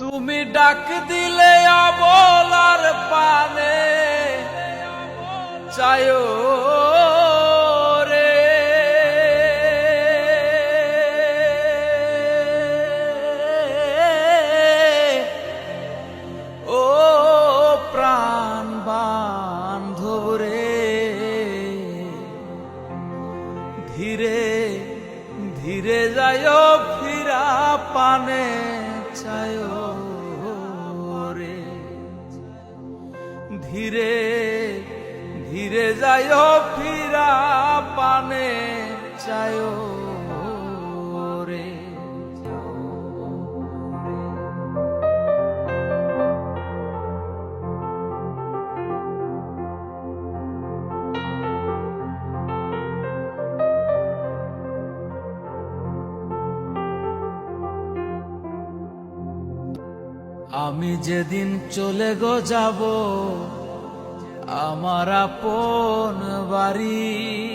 তুমি ডাক দিলে অবলার পানে। চায়ো রে। ও প্রাণ বান্ধব রে, ধীরে ধীরে যায়, ফিরা পানে চায়। ধীরে ধীরে যায় ফিরা পানে চায় আমি যেদিন চলে গো যাব আমার আপন বাড়ি।